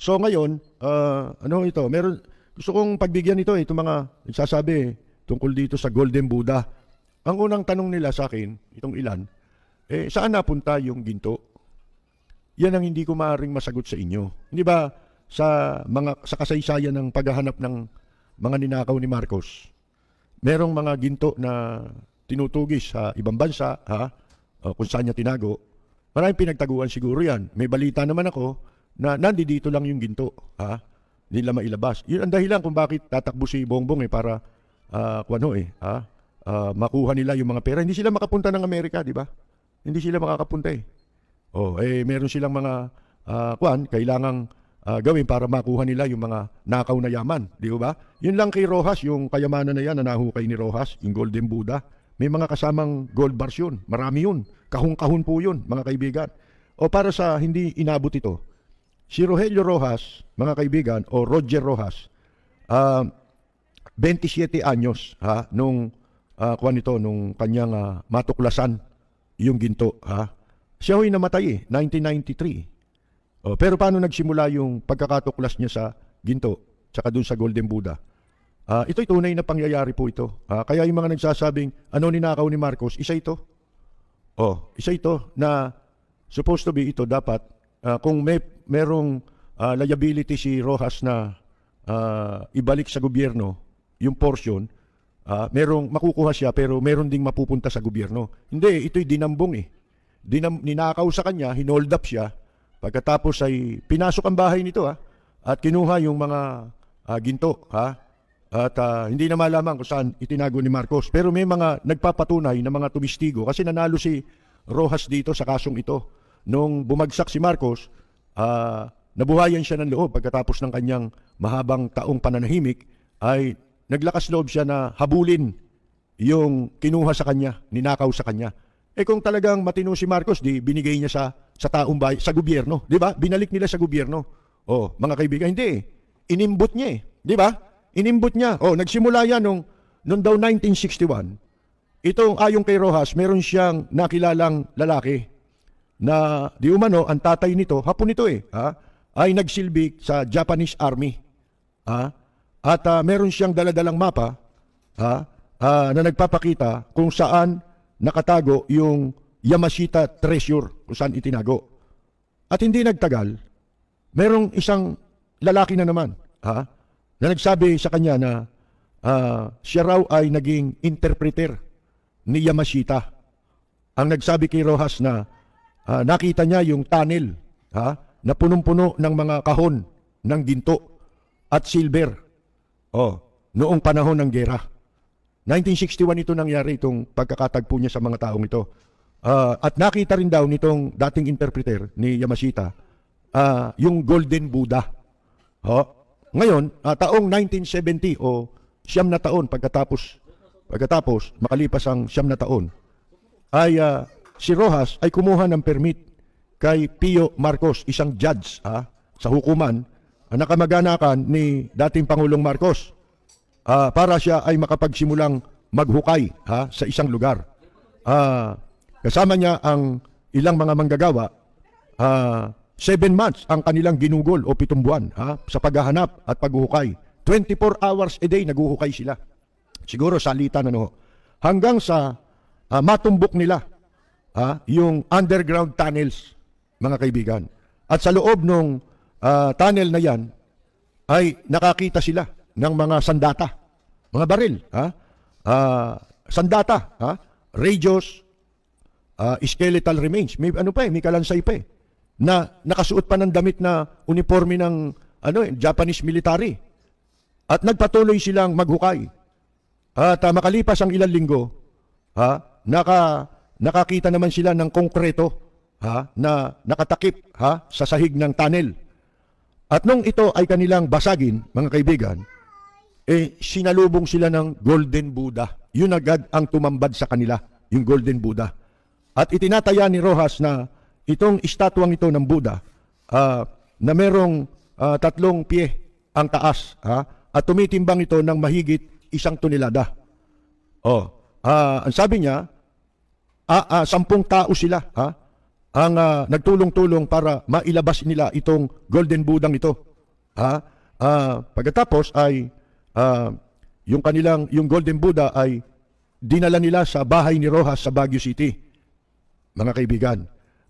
So ngayon, ah, ano ito, meron, gusto kong pagbigyan ito eh, itong mga nagsasabi eh, tungkol dito sa Golden Buddha. Ang unang tanong nila sa akin, itong ilan, eh, saan napunta yung ginto? Yan ang hindi ko maaaring masagot sa inyo. Hindi ba sa mga sa kasaysayan ng paghahanap ng mga ninakaw ni Marcos, merong mga ginto na tinutugis sa ibang bansa, ha? O kung saan niya tinago. Maraming pinagtaguan siguro yan. May balita naman ako na nandi dito lang yung ginto, ha? Hindi nila mailabas. Yun ang dahilan kung bakit tatakbo si Bongbong eh para ah, kung ano eh, ha? Ah, makuha nila yung mga pera. Hindi sila makapunta ng Amerika, di ba? Hindi sila makakapunta eh. Oh, eh meron silang mga ah, kwan kailangang ah, gawin para makuha nila yung mga nakaw na yaman, di ba? Yun lang kay Rojas, yung kayamanan na yan na nahukay ni Rojas, yung Golden Buddha. May mga kasamang gold bars yun. Marami yun. Kahong-kahon po yun, mga kaibigan. O para sa hindi inabot ito, si Rogelio Rojas, mga kaibigan, o Roger Rojas, ah, 27 anyos ha nung uh, kuan ito nung kanyang ah, matuklasan yung ginto ha. Siya ho'y namatay eh, 1993. Oh, pero paano nagsimula yung pagkakatuklas niya sa ginto tsaka dun sa Golden Buddha? Ah, ito'y tunay na pangyayari po ito. Ah, kaya yung mga nagsasabing ano ninakaw ni Marcos, isa ito. Oh, isa ito na supposed to be ito dapat ah, kung may merong ah, liability si Rojas na ah, ibalik sa gobyerno yung portion, ah, merong makukuha siya pero meron ding mapupunta sa gobyerno. Hindi, ito'y dinambong eh. Dinam, ninakaw sa kanya, hinold up siya. Pagkatapos ay pinasok ang bahay nito ha, at kinuha yung mga ah, ginto ha. At ah, hindi na malaman kung saan itinago ni Marcos. Pero may mga nagpapatunay na mga tumistigo kasi nanalo si Rojas dito sa kasong ito. Nung bumagsak si Marcos, ah, nabuhayan siya ng loob pagkatapos ng kanyang mahabang taong pananahimik ay naglakas loob siya na habulin yung kinuha sa kanya, ninakaw sa kanya. Eh kung talagang matino si Marcos, di binigay niya sa sa taong bay, sa gobyerno, 'di ba? Binalik nila sa gobyerno. Oh, mga kaibigan, hindi. eh. Inimbot niya eh, 'di ba? Inimbot niya. Oh, nagsimula yan nung nung daw 1961. Itong ayon kay Rojas, meron siyang nakilalang lalaki na di umano ang tatay nito, hapon nito eh, ha, ay nagsilbi sa Japanese Army. Ha? At ah, meron siyang daladalang mapa ha, ah, na nagpapakita kung saan nakatago yung Yamashita Treasure, kung saan itinago. At hindi nagtagal, merong isang lalaki na naman ha, na nagsabi sa kanya na ah, siya raw ay naging interpreter ni Yamashita. Ang nagsabi kay Rojas na ah, nakita niya yung tunnel ha, na punong-puno ng mga kahon ng ginto at silver. Oh, noong panahon ng gera. 1961 ito nangyari itong pagkakatagpo niya sa mga taong ito. Ah, at nakita rin daw nitong dating interpreter ni Yamashita ah, yung Golden Buddha. Oh, ngayon, ah, taong 1970 o siyam na taon pagkatapos pagkatapos makalipas ang siyam na taon ay ah, si Rojas ay kumuha ng permit kay Pio Marcos, isang judge ah, sa hukuman ang nakamag-anakan ni dating Pangulong Marcos ah, para siya ay makapagsimulang maghukay ha, sa isang lugar. Ah, kasama niya ang ilang mga manggagawa, ah, seven months ang kanilang ginugol o pitong buwan ha, sa paghahanap at paghuhukay. 24 hours a day naguhukay sila. Siguro salita na no. Hanggang sa ah, matumbok nila ha, yung underground tunnels, mga kaibigan. At sa loob ng tunnel na yan, ay nakakita sila ng mga sandata, mga baril, ha? Ah, sandata, ha? Radios, ah, skeletal remains. May ano pa eh, may kalansay pa eh. Na nakasuot pa ng damit na uniforme ng ano eh, Japanese military. At nagpatuloy silang maghukay. At ah, makalipas ang ilang linggo, ha, naka nakakita naman sila ng konkreto ha, na nakatakip ha, sa sahig ng tunnel. At nung ito ay kanilang basagin, mga kaibigan, eh sinalubong sila ng Golden Buddha. Yun agad ang tumambad sa kanila, yung Golden Buddha. At itinataya ni Rojas na itong estatwang ito ng Buddha ah, na merong ah, tatlong pie ang taas ha, at tumitimbang ito ng mahigit isang tonelada. Oh, ah, ang sabi niya, ah, ah, sampung tao sila ha, ang ah, nagtulong-tulong para mailabas nila itong golden budang ito. Ha? Ah, pagkatapos ay ah, yung kanilang yung Golden Buddha ay dinala nila sa bahay ni Rojas sa Baguio City. Mga kaibigan.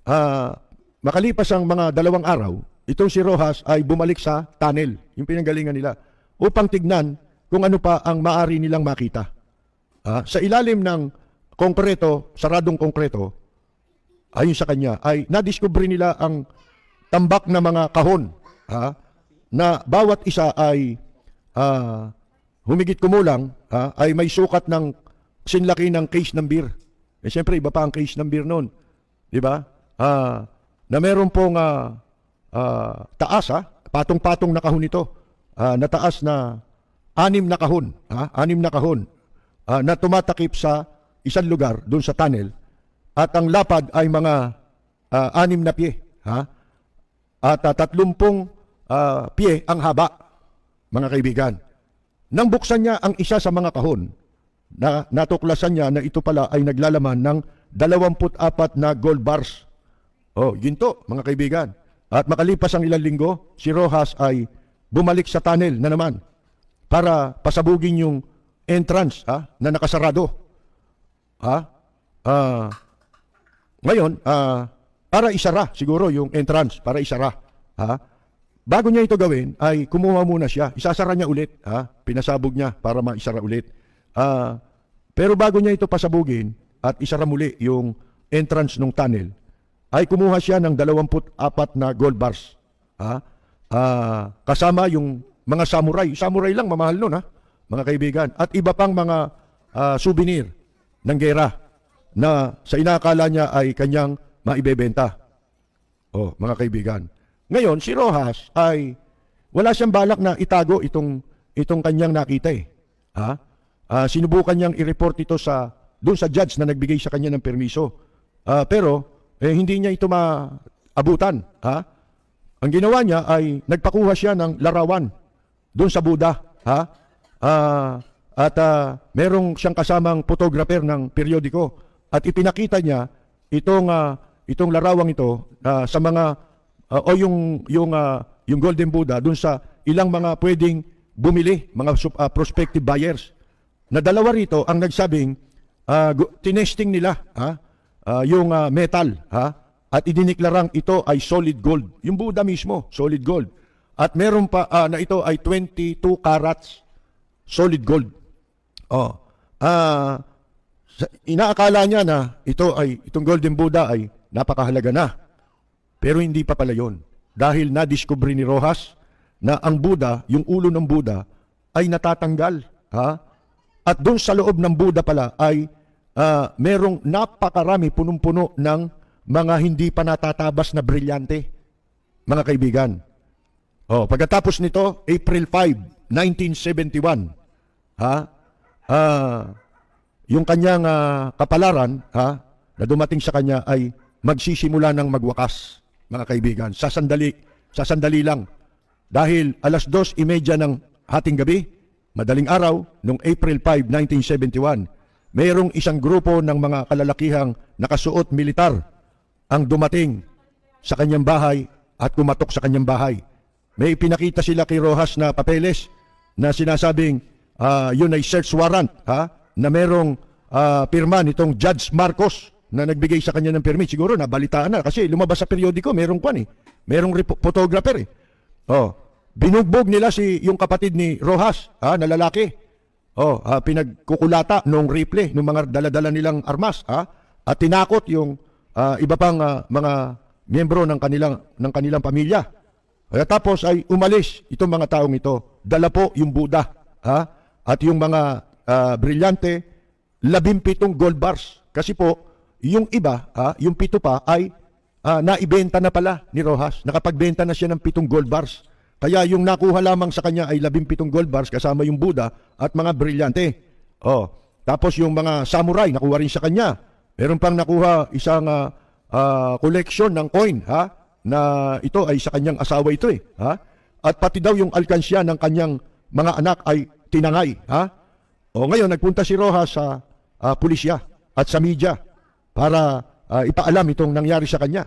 Ah, makalipas ang mga dalawang araw, itong si Rojas ay bumalik sa tunnel, yung pinanggalingan nila, upang tignan kung ano pa ang maari nilang makita. Ah, sa ilalim ng konkreto, saradong konkreto, ayon sa kanya, ay nadiskubre nila ang tambak na mga kahon ha, na bawat isa ay ah, humigit kumulang ha, ay may sukat ng sinlaki ng case ng beer. Eh siyempre iba pa ang case ng beer noon. 'Di ba? Ah, na meron pong ah, ah, taas ha, patong-patong na kahon ito. Ah, na taas na anim na kahon, ha? Anim na kahon ah, na tumatakip sa isang lugar doon sa tunnel at ang lapad ay mga ah, anim na pie, ha? At uh, tatlumpong ah, pie ang haba, mga kaibigan. Nang buksan niya ang isa sa mga kahon, na natuklasan niya na ito pala ay naglalaman ng 24 na gold bars. Oh, yun to, mga kaibigan. At makalipas ang ilang linggo, si Rojas ay bumalik sa tunnel na naman para pasabugin yung entrance ha, na nakasarado. Ha? Ah, ngayon, ah, para isara siguro yung entrance, para isara. Ha? Bago niya ito gawin, ay kumuha muna siya. Isasara niya ulit. Ha? Pinasabog niya para maisara ulit. Ah, pero bago niya ito pasabugin at isara muli yung entrance ng tunnel, ay kumuha siya ng 24 na gold bars. Ha? Ah, kasama yung mga samurai. Samurai lang, mamahal nun ha, mga kaibigan. At iba pang mga ah, souvenir ng gera na sa inakala niya ay kanyang maibebenta. Oh, mga kaibigan. Ngayon, si Rojas ay wala siyang balak na itago itong itong kanyang nakita eh. Ha? Ah, sinubukan niyang i-report ito sa doon sa judge na nagbigay sa kanya ng permiso. Ah, pero eh, hindi niya ito maabutan, ha? Ang ginawa niya ay nagpakuha siya ng larawan doon sa Buda, ha? Ah, at ah, merong siyang kasamang photographer ng periodiko at ipinakita niya itong ah, itong larawang ito ah, sa mga ah, o yung yung ah, yung Golden Buddha doon sa ilang mga pwedeng bumili, mga ah, prospective buyers. Na dalawa rito ang nagsabing gu- tinesting nila ha ah, yung ah, metal ha at idiniklarang ito ay solid gold. Yung Buddha mismo, solid gold. At meron pa ah, na ito ay 22 carats solid gold. Oh. Ah, inaakala niya na ito ay itong Golden Buddha ay napakahalaga na. Pero hindi pa pala 'yon. Dahil na-discover ni Rojas na ang Buddha, yung ulo ng Buddha ay natatanggal, ha? At doon sa loob ng Buddha pala ay ah, merong napakarami punong-puno ng mga hindi pa natatabas na brilyante, mga kaibigan. Oh, pagkatapos nito, April 5, 1971, ha? Ah, yung kanyang ah, kapalaran, ha, na dumating sa kanya ay magsisimula ng magwakas, mga kaibigan. Sa sandali, sa sandali lang. Dahil alas 2.30 ng hating gabi, madaling araw, noong April 5, 1971, mayroong isang grupo ng mga kalalakihang nakasuot militar ang dumating sa kanyang bahay at kumatok sa kanyang bahay. May pinakita sila kay Rojas na papeles na sinasabing ah, yun ay search warrant ha na merong ah, pirma nitong Judge Marcos na nagbigay sa kanya ng permit. Siguro nabalitaan na kasi lumabas sa periodiko, merong kwan eh. Merong photographer eh. Oh, binugbog nila si yung kapatid ni Rojas, ha, na lalaki. Oh, ah, pinagkukulata nung rifle, nung mga daladala nilang armas, ha? At tinakot yung ah, iba pang ah, mga miyembro ng kanilang ng kanilang pamilya. Kaya tapos ay umalis itong mga taong ito. Dala po yung Buddha, ha? At yung mga ah, brilyante, labimpitong gold bars. Kasi po, yung iba, ha, yung pito pa ay ah, naibenta na pala ni Rojas. Nakapagbenta na siya ng pitong gold bars. Kaya yung nakuha lamang sa kanya ay labimpitong gold bars kasama yung Buddha at mga brilyante. Oh, tapos yung mga samurai nakuha rin sa kanya. Meron pang nakuha isang ah, ah, collection ng coin ha na ito ay sa kanyang asawa ito eh ha. At pati daw yung alkansya ng kanyang mga anak ay tinangay ha. O ngayon nagpunta si Rojas sa ah, pulisya at sa media para ah, ipaalam itong nangyari sa kanya.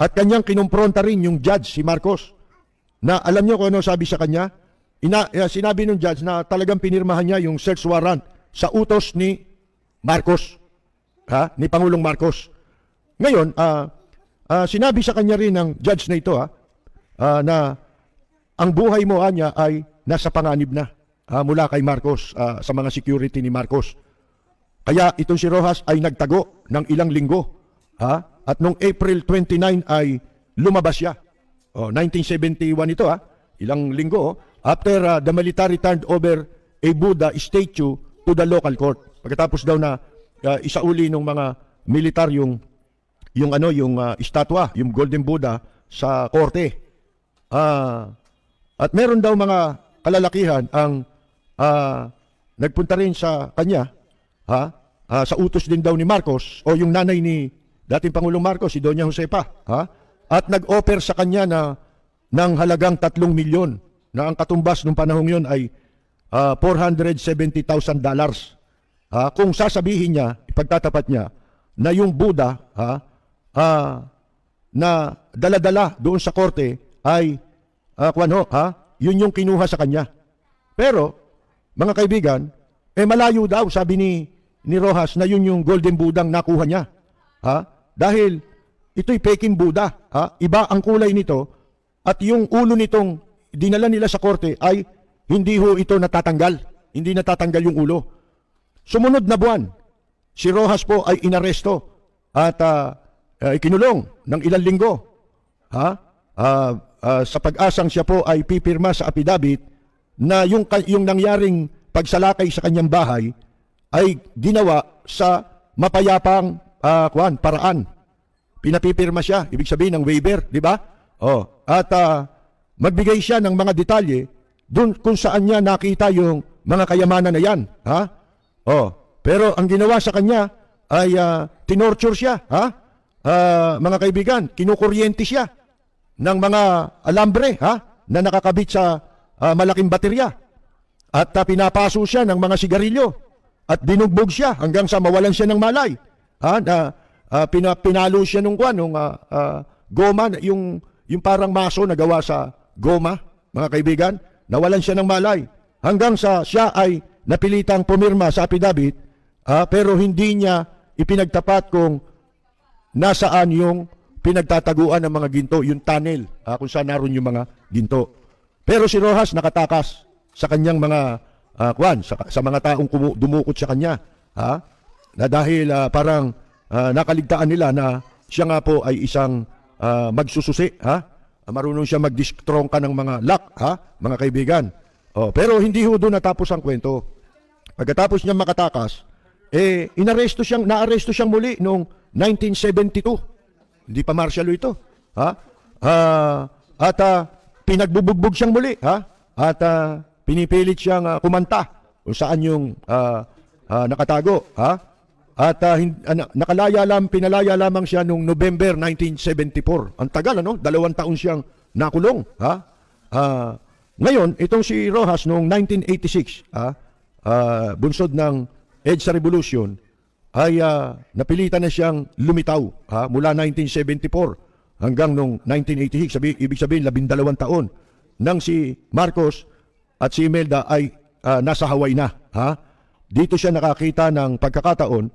At kanyang kinumpronta rin yung judge si Marcos na alam niyo kung ano sabi sa kanya? Ina, eh, sinabi ng judge na talagang pinirmahan niya yung search warrant sa utos ni Marcos. Ha? Ni Pangulong Marcos. Ngayon, ah, ah, sinabi sa kanya rin ng judge na ito ha, ah, na ang buhay mo anya ay nasa panganib na ah, mula kay Marcos ah, sa mga security ni Marcos. Kaya itong si Rojas ay nagtago ng ilang linggo. Ha? At noong April 29 ay lumabas siya. Oh, 1971 ito ha. Ilang linggo. oh. After ah, the military turned over a Buddha statue to the local court. Pagkatapos daw na ah, isauli ng mga militar yung yung ano yung ah, estatwa, yung Golden Buddha sa korte. Ah, at meron daw mga kalalakihan ang ah, nagpunta rin sa kanya, ha? Ah, sa utos din daw ni Marcos o yung nanay ni dating Pangulong Marcos, si Doña Josepa, ha? At nag-offer sa kanya na ng halagang 3 milyon na ang katumbas nung panahong yon ay ah, 470,000 dollars. Ah, kung sasabihin niya, ipagtatapat niya na yung Buddha, ha, ah, na dala-dala doon sa korte ay ah, kung ano, ha? Yun yung kinuha sa kanya. Pero, mga kaibigan, eh malayo daw, sabi ni, ni Rojas, na yun yung golden Budang nakuha niya. Ha? Dahil ito'y peking Buddha. Ha? Iba ang kulay nito at yung ulo nitong dinala nila sa korte ay hindi ho ito natatanggal. Hindi natatanggal yung ulo. Sumunod na buwan, si Rojas po ay inaresto at ah, ah, ikinulong ng ilang linggo. Ha? Ah, ah, sa pag-asang siya po ay pipirma sa apidabit na yung, yung nangyaring pagsalakay sa kanyang bahay ay ginawa sa mapayapang ah, kuwan, paraan. Pinapipirma siya, ibig sabihin ng waiver, di ba? Oh, at ah, magbigay siya ng mga detalye doon kung saan niya nakita yung mga kayamanan na yan, ha? Oh, pero ang ginawa sa kanya ay ah, tinorture siya, ha? Ah, mga kaibigan, kinukuryente siya ng mga alambre, ha? Na nakakabit sa ah, malaking baterya. At ah, pinapaso siya ng mga sigarilyo. At binugbog siya hanggang sa mawalan siya ng malay. Ha? Na, ah, pina, siya nung kwan, nung ah, ah, goma, yung, yung parang maso na gawa sa goma, mga kaibigan. Nawalan siya ng malay. Hanggang sa siya ay napilitang pumirma sa apidabit, ah, pero hindi niya ipinagtapat kung nasaan yung pinagtataguan ng mga ginto, yung tunnel, ah, kung saan naroon yung mga ginto. Pero si Rojas nakatakas sa kanyang mga ah, kwan, sa, sa mga taong dumukot sa kanya. Ha? Na dahil ah, parang ah, nakaligtaan nila na siya nga po ay isang ah, magsususi. Ha? Marunong siya magdistrongka ng mga lock, ha? mga kaibigan. Oh, pero hindi ho doon natapos ang kwento. Pagkatapos niya makatakas, eh, inaresto siyang, naaresto siyang muli noong 1972. Hindi pa martial law ito. Ha? Ah, at ah, pinagbubugbog siyang muli. Ha? At ah, pinipilit siyang ah, kumanta kung saan yung ah, ah, nakatago. Ha? At ah, hin- ah, na- nakalaya lang, pinalaya lamang siya noong November 1974. Ang tagal, ano? Dalawang taon siyang nakulong. Ha? Ah, ngayon, itong si Rojas noong 1986, ah, ah, bunsod ng EDSA Revolution, ay ah, napilitan na siyang lumitaw ha, mula 1974 hanggang noong 1986. Sabi, ibig sabihin, labindalawang taon nang si Marcos at si Imelda ay ah, nasa Hawaii na. Ha? Dito siya nakakita ng pagkakataon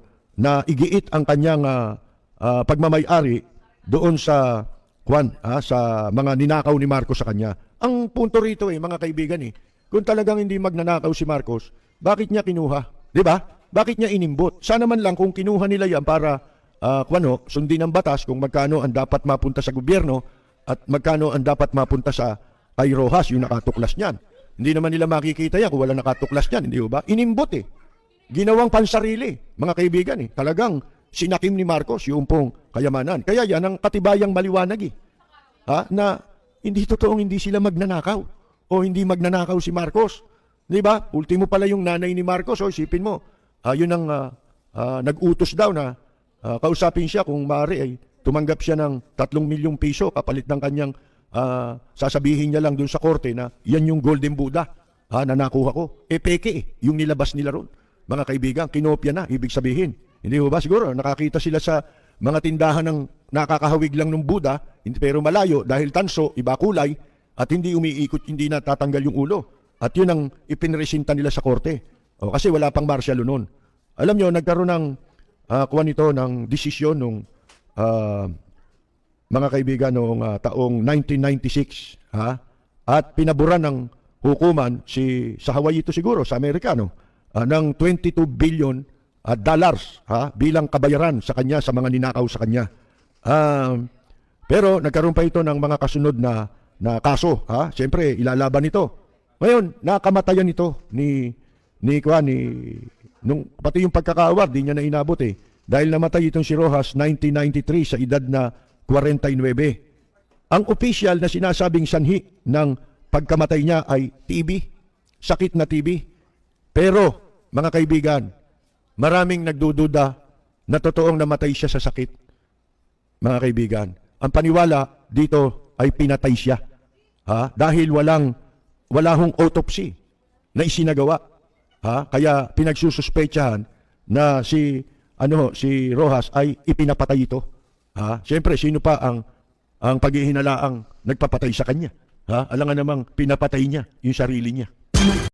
na igiit ang kanyang ah, ah, pagmamayari doon sa kwan, ha, sa mga ninakaw ni Marcos sa kanya. Ang punto rito eh, mga kaibigan eh, kung talagang hindi magnanakaw si Marcos, bakit niya kinuha? 'Di ba? Bakit niya inimbot? Sana man lang kung kinuha nila yan para ah, kuwano, sundin ang batas kung magkano ang dapat mapunta sa gobyerno at magkano ang dapat mapunta sa kay Rojas, yung nakatuklas niyan. Hindi naman nila makikita yan kung wala nakatuklas niyan, hindi ba? Inimbot eh. Ginawang pansarili, mga kaibigan eh. Talagang sinakim ni Marcos yung pong kayamanan. Kaya yan ang katibayang maliwanag eh. Ha? Na hindi totoong hindi sila magnanakaw o hindi magnanakaw si Marcos. Di ba? Ultimo pala yung nanay ni Marcos. O isipin mo, ah, yun ang ah, ah, nag-utos daw na ah, kausapin siya kung maaari ay tumanggap siya ng 3 milyong piso kapalit ng kanyang ah, sasabihin niya lang dun sa korte na yan yung golden Buddha ha, na nakuha ko. E peke eh, yung nilabas nila ron. Mga kaibigan, kinopya na, ibig sabihin. Hindi ba siguro, nakakita sila sa mga tindahan ng nakakahawig lang ng Buddha, pero malayo dahil tanso, iba kulay, at hindi umiikot, hindi natatanggal yung ulo. At yun ang ipinresinta nila sa korte. O, kasi wala pang martial noon. Alam nyo, nagkaroon ng uh, kuha nito ng desisyon nung ah, mga kaibigan noong ah, taong 1996 ha at pinaburan ng hukuman si sa Hawaii ito siguro sa Amerika no ah, ng 22 billion ah, dollars ha bilang kabayaran sa kanya sa mga ninakaw sa kanya. Um, pero nagkaroon pa ito ng mga kasunod na na kaso ha. Siyempre ilalaban ito. Ngayon, nakamatayan ito ni ni kuha ni nung pati yung pagkakaaward di niya na inabot eh. Dahil namatay itong si Rojas 1993 sa edad na 49. Ang official na sinasabing sanhi ng pagkamatay niya ay TB, sakit na TB. Pero, mga kaibigan, maraming nagdududa na totoong namatay siya sa sakit. Mga kaibigan, ang paniwala dito ay pinatay siya. Ha? Dahil walang wala autopsy na isinagawa. Ha? Kaya pinagsususpechahan na si ano si Rojas ay ipinapatay ito. Ha? Siyempre, sino pa ang ang paghihinalaang nagpapatay sa kanya? Ha? Alangan namang pinapatay niya yung sarili niya.